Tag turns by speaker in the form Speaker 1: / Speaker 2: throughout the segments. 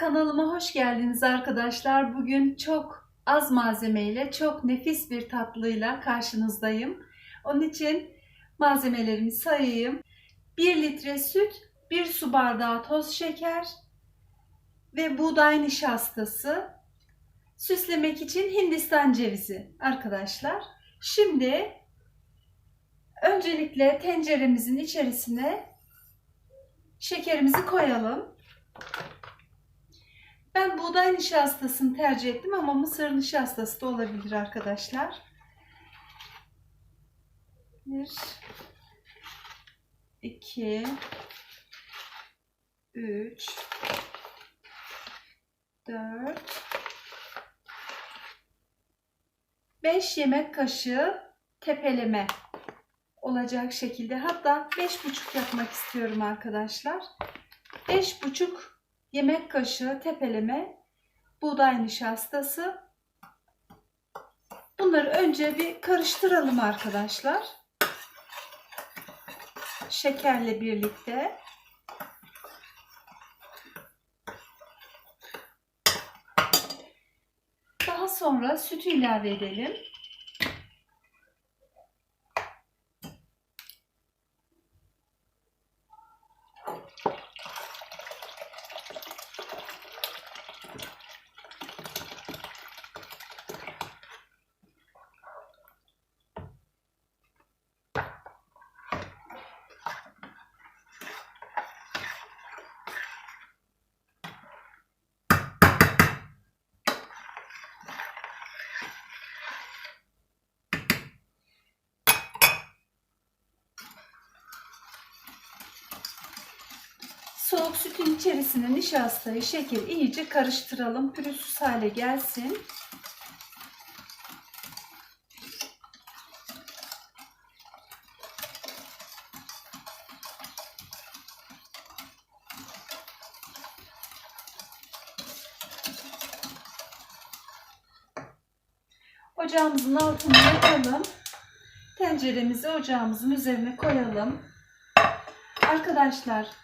Speaker 1: Kanalıma hoş geldiniz arkadaşlar. Bugün çok az malzemeyle çok nefis bir tatlıyla karşınızdayım. Onun için malzemelerimi sayayım. 1 litre süt, 1 su bardağı toz şeker ve buğday nişastası. Süslemek için Hindistan cevizi arkadaşlar. Şimdi öncelikle tenceremizin içerisine şekerimizi koyalım. Ben buğday nişastasını tercih ettim ama mısır nişastası da olabilir arkadaşlar. Bir, iki, üç, dört, beş yemek kaşığı tepeleme olacak şekilde hatta beş buçuk yapmak istiyorum arkadaşlar. Beş buçuk yemek kaşığı tepeleme buğday nişastası. Bunları önce bir karıştıralım arkadaşlar. Şekerle birlikte. Daha sonra sütü ilave edelim. Soğuk sütün içerisine nişastayı, şekeri iyice karıştıralım. Pürüzsüz hale gelsin. Ocağımızın altını yakalım. Tenceremizi ocağımızın üzerine koyalım. Arkadaşlar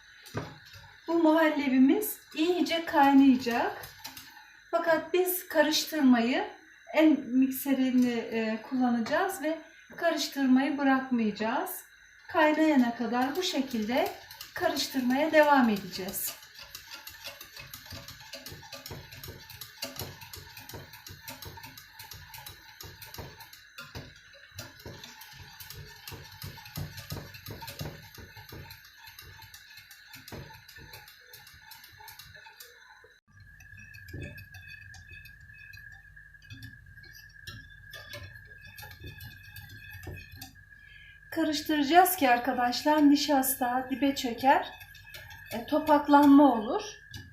Speaker 1: bu muhallebimiz iyice kaynayacak. Fakat biz karıştırmayı en mikserini e, kullanacağız ve karıştırmayı bırakmayacağız. Kaynayana kadar bu şekilde karıştırmaya devam edeceğiz. Karıştıracağız ki arkadaşlar nişasta dibe çöker. E, topaklanma olur.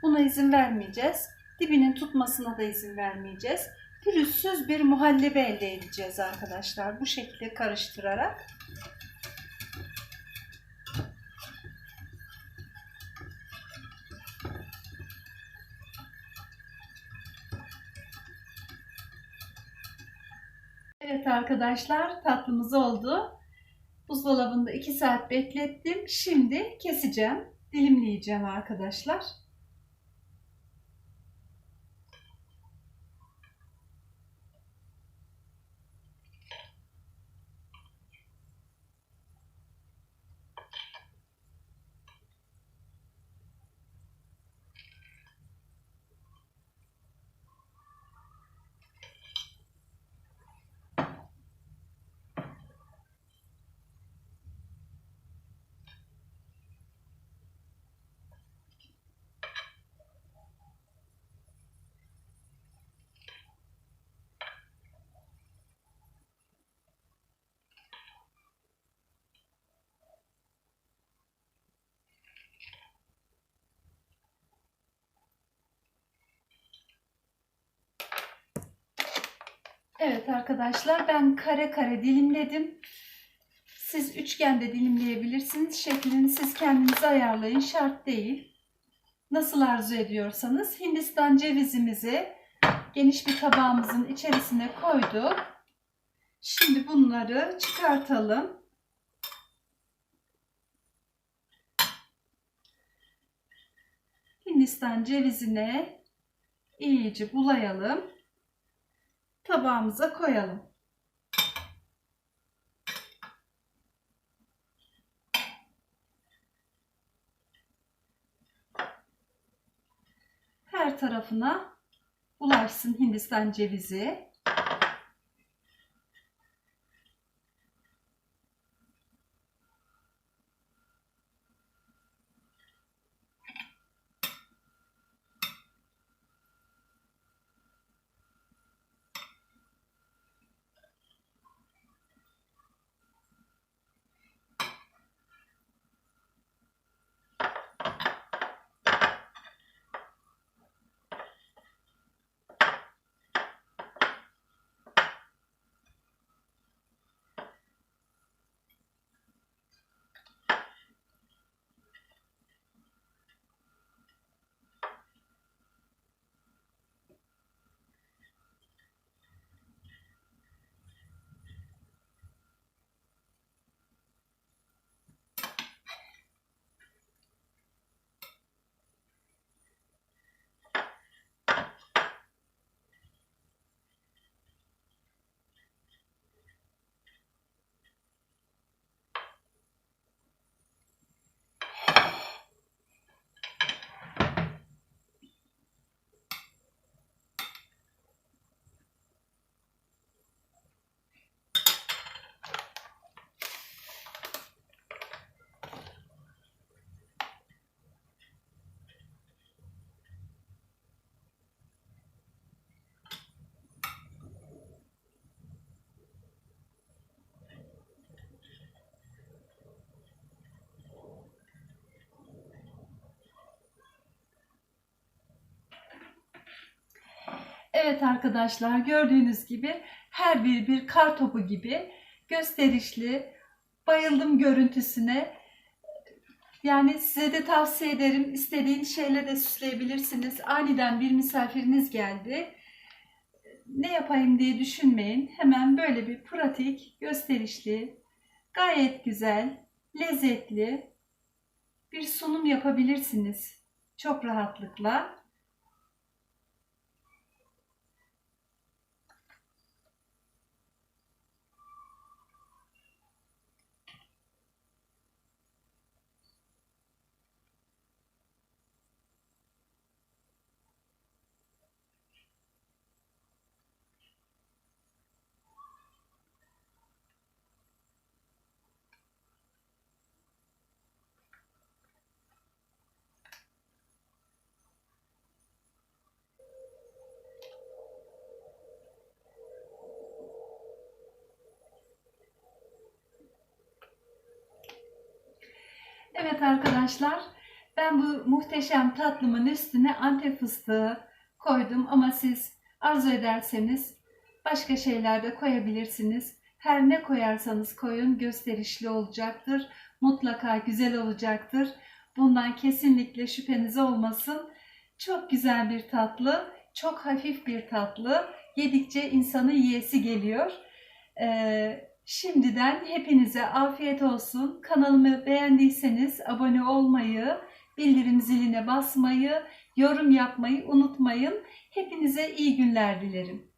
Speaker 1: Buna izin vermeyeceğiz. Dibinin tutmasına da izin vermeyeceğiz. Pürüzsüz bir muhallebi elde edeceğiz arkadaşlar. Bu şekilde karıştırarak. Evet arkadaşlar tatlımız oldu. Buzdolabında 2 saat beklettim. Şimdi keseceğim. Dilimleyeceğim arkadaşlar. Evet arkadaşlar ben kare kare dilimledim. Siz üçgende dilimleyebilirsiniz. Şeklini siz kendiniz ayarlayın. Şart değil. Nasıl arzu ediyorsanız Hindistan cevizimizi geniş bir tabağımızın içerisine koyduk. Şimdi bunları çıkartalım. Hindistan cevizine iyice bulayalım. Tabağımıza koyalım. Her tarafına bulaşsın Hindistan cevizi. Evet arkadaşlar gördüğünüz gibi her biri bir kar topu gibi gösterişli. Bayıldım görüntüsüne. Yani size de tavsiye ederim. İstediğiniz şeyle de süsleyebilirsiniz. Aniden bir misafiriniz geldi. Ne yapayım diye düşünmeyin. Hemen böyle bir pratik, gösterişli, gayet güzel, lezzetli bir sunum yapabilirsiniz. Çok rahatlıkla. Evet arkadaşlar, ben bu muhteşem tatlımın üstüne antep fıstığı koydum ama siz arzu ederseniz başka şeyler de koyabilirsiniz. Her ne koyarsanız koyun gösterişli olacaktır. Mutlaka güzel olacaktır. Bundan kesinlikle şüpheniz olmasın. Çok güzel bir tatlı, çok hafif bir tatlı. Yedikçe insanı yiyesi geliyor. Ee, Şimdiden hepinize afiyet olsun. Kanalımı beğendiyseniz abone olmayı, bildirim ziline basmayı, yorum yapmayı unutmayın. Hepinize iyi günler dilerim.